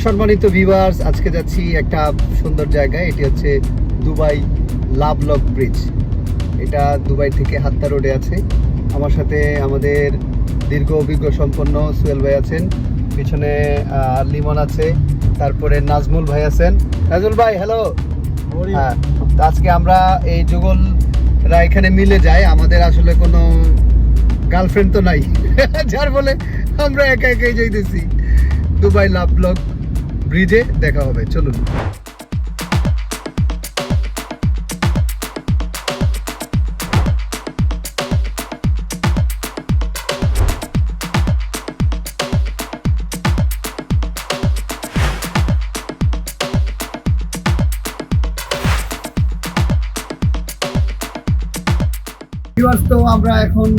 সম্মানিত ভিউয়ার্স আজকে যাচ্ছি একটা সুন্দর জায়গায়। এটি হচ্ছে দুবাই লাভলক ব্রিজ। এটা দুবাই থেকে হাত্তা রোডে আছে। আমার সাথে আমাদের দীর্ঘ অভিজ্ঞ সম্পন্ন সুয়েল ভাই আছেন। পিছনে লিমন আছে। তারপরে নাজমুল ভাই আছেন। নাজমুল ভাই হ্যালো হ্যাঁ আজকে আমরা এই যুগলরা এখানে মিলে যাই। আমাদের আসলে কোনো গার্লফ্রেন্ড তো নাই। যার বলে আমরা একা একাই যাইতেছি। দুবাই লাভ ব্লক ব্রিজে দেখা হবে, চলুন। তো আমরা এখন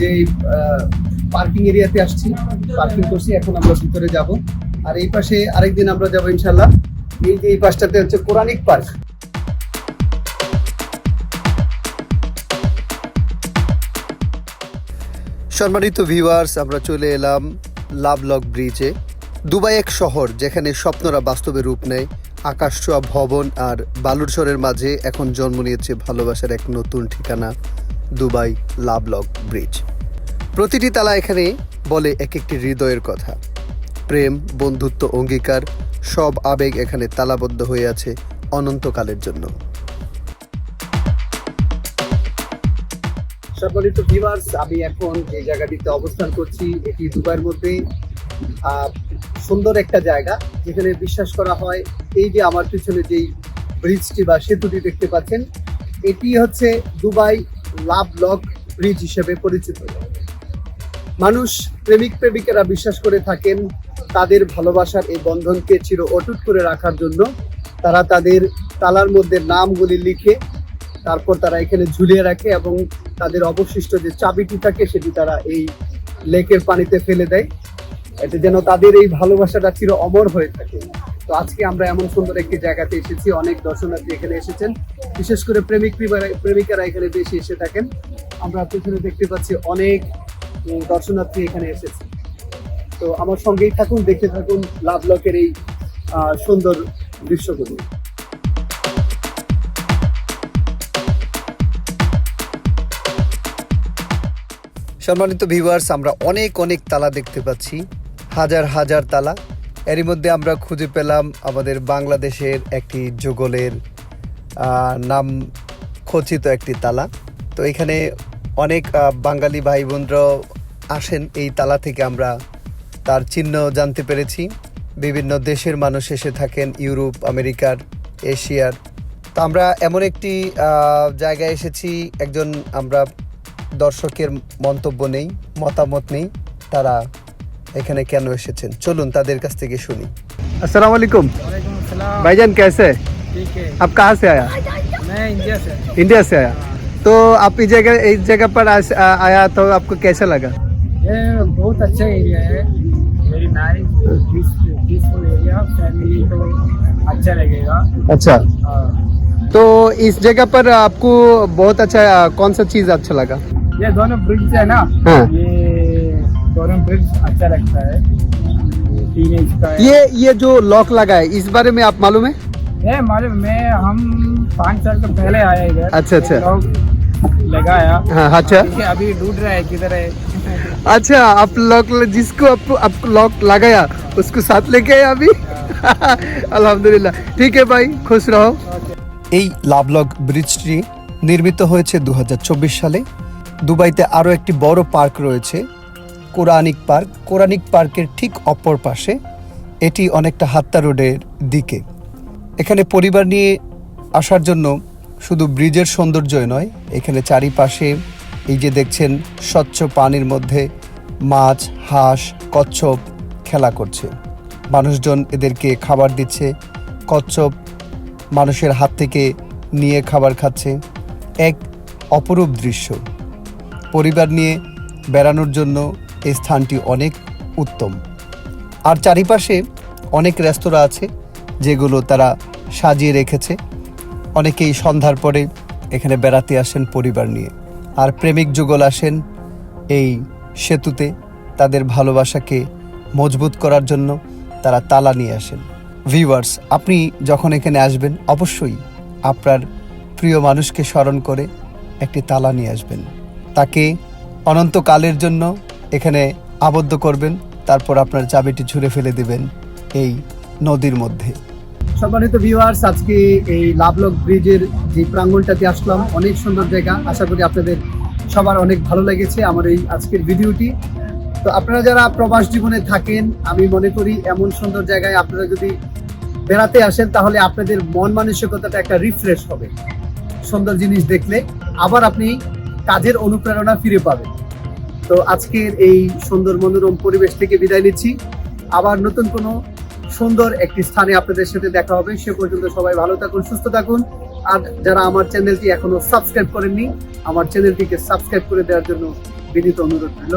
যে পার্কিং এরিয়াতে আসছি পার্কিং করছি, এখন আমরা ভিতরে যাব। আর এই পাশে আরেকদিন আমরা যাব ইনশাল্লাহ এই যে এই পাশটাতে হচ্ছে কোরআনিক পার্ক। সম্মানিত ভিউয়ার্স আমরা চলে এলাম লাভলক ব্রিজে দুবাই এক শহর যেখানে স্বপ্নরা বাস্তবে রূপ নেয়। আকাশ ছোঁয়া ভবন আর বালুরচরের মাঝে এখন জন্ম নিয়েছে ভালোবাসার এক নতুন ঠিকানা, দুবাই লাভলক ব্রিজ প্রতিটি তালা এখানে বলে এক একটি হৃদয়ের কথা। প্রেম, বন্ধুত্ব, অঙ্গীকার, সব আবেগ এখানে তালাবদ্ধ হয়ে আছে অনন্তকালের জন্য। সম্মানিত ভিউয়ার্স আমি এখন যে জায়গাটিতে অবস্থান করছি, এটি দুবাইয়ের মধ্যে। সুন্দর একটা জায়গা, যেখানে বিশ্বাস করা হয়, এই যে আমার পিছনে যেই ব্রিজটি বা সেতুটি দেখতে পাচ্ছেন, এটি হচ্ছে দুবাই লাভ লক ব্রিজ হিসেবে পরিচিত। মানুষ প্রেমিক প্রেমিকেরা বিশ্বাস করে থাকেন তাদের ভালোবাসার এই বন্ধনকে চির অটুট করে রাখার জন্য তারা তাদের তালার মধ্যে নামগুলি লিখে তারপর তারা এখানে ঝুলিয়ে রাখে এবং তাদের অবশিষ্ট যে চাবিটি থাকে সেটি তারা এই লেকের পানিতে ফেলে দেয়। এতে যেন তাদের এই ভালোবাসাটা চির অমর হয়ে থাকে। তো আজকে আমরা এমন সুন্দর একটি জায়গাতে এসেছি, অনেক দর্শনার্থী এখানে এসেছেন। বিশেষ করে প্রেমিক প্রেমিকারা- এখানে বেশি এসে থাকেন। আমরা পেছনে দেখতে পাচ্ছি অনেক দর্শনার্থী এখানে এসেছে। তো আমার সঙ্গেই থাকুন, দেখতে থাকুন লাভ লকের এই সুন্দর দৃশ্যগুলো। সম্মানিত ভিউয়ার্স আমরা অনেক অনেক তালা দেখতে পাচ্ছি, হাজার হাজার তালা। এরই মধ্যে আমরা খুঁজে পেলাম আমাদের বাংলাদেশের একটি যুগলের নাম খচিত একটি তালা। তো এখানে অনেক বাঙালি ভাই বোনরাও আসেন এই তালা থেকে আমরা তার চিহ্ন জানতে পেরেছি বিভিন্ন দেশের মানুষ এসে থাকেন ইউরোপ আমেরিকার এশিয়ার তো আমরা এমন একটি আহ, জায়গায় এসেছি একজন আমরা দর্শকের মন্তব্য নেই মতামত নেই তারা এখানে কেন এসেছেন চলুন তাদের কাছ থেকে শুনি আসসালামু আলাইকুম वालेकुम सलाम भाईजान कैसे ठीक है आप कहाँ से आया मैं इंडिया से इंडिया से आया तो आप इस जगह इस जगह पर आज आ- आया तो आपको कैसा लगा ये बहुत अच्छा एरिया है अच्छा। अच्छा हाँ। तो इस जगह पर आपको बहुत अच्छा कौन सा चीज़ अच्छा लगा? ये दोनों ब्रिज है ना? हाँ। ये दोनों ब्रिज अच्छा लगता है। ये तीन इंच का है। ये ये जो लॉक लगा है इस बारे में आप मालूम है? ये मालूम मैं हम पाँच साल के पहले आए इधर। अच्छा, अच्छा। लोग लगाया। हाँ अच्छा। अभी ढूंढ रहा है किधर है? अच्छा आप लॉक जिसको आप, आप लॉक लगाया उसको साथ लेके आए अभी? আলহামদুলিল্লাহ। ঠিক है ভাই, খুশ রহো। এই লাভলক ব্রিজটি নির্মিত হয়েছে দু হাজার চব্বিশ সালে। দুবাইতে আরও একটি বড় পার্ক রয়েছে কোরআনিক পার্ক। কোরআনিক পার্কের ঠিক অপর পাশে এটি অনেকটা হাত্তা রোডের দিকে। এখানে পরিবার নিয়ে আসার জন্য শুধু ব্রিজের সৌন্দর্যই নয়, এখানে চারিপাশে এই যে দেখছেন স্বচ্ছ পানির মধ্যে মাছ, হাঁস, কচ্ছপ খেলা করছে। মানুষজন এদেরকে খাবার দিচ্ছে, কচ্ছপ মানুষের হাত থেকে নিয়ে খাবার খাচ্ছে। এক অপরূপ দৃশ্য। পরিবার নিয়ে বেড়ানোর জন্য এই স্থানটি অনেক উত্তম। আর চারিপাশে অনেক রেস্তোরাঁ আছে, যেগুলো তারা সাজিয়ে রেখেছে। অনেকেই সন্ধ্যার পরে এখানে বেড়াতে আসেন পরিবার নিয়ে। আর প্রেমিক যুগল আসেন এই সেতুতে তাদের ভালোবাসাকে মজবুত করার জন্য। তারা তালা নিয়ে আসেন। ভিউয়ার্স আপনি যখন এখানে আসবেন, অবশ্যই আপনার প্রিয় মানুষকে স্মরণ করে একটি তালা নিয়ে আসবেন। তাকে অনন্তকালের জন্য এখানে আবদ্ধ করবেন, তারপর আপনার চাবিটি ছুঁড়ে ফেলে দিবেন এই নদীর মধ্যে। সম্মানিত ভিউয়ার্স আজকে এই লাভলক ব্রিজের যে প্রাঙ্গণটাতে আসলাম, অনেক সুন্দর জায়গা। আশা করি আপনাদের সবার অনেক ভালো লেগেছে আমার এই আজকের ভিডিওটি তো আপনারা যারা প্রবাস জীবনে থাকেন, আমি মনে করি এমন সুন্দর জায়গায় আপনারা যদি বেড়াতে আসেন, তাহলে আপনাদের মন মানসিকতাটা একটা রিফ্রেশ হবে। সুন্দর জিনিস দেখলে আবার আপনি কাজের অনুপ্রেরণা ফিরে পাবেন। তো আজকের এই সুন্দর মনোরম পরিবেশ থেকে বিদায় নিচ্ছি। আবার নতুন কোনো সুন্দর একটি স্থানে আপনাদের সাথে দেখা হবে। সে পর্যন্ত সবাই ভালো থাকুন, সুস্থ থাকুন। আর যারা আমার চ্যানেলটি এখনও সাবস্ক্রাইব করেননি, আমার চ্যানেলটিকে সাবস্ক্রাইব করে দেওয়ার জন্য বিনীত অনুরোধ রইল।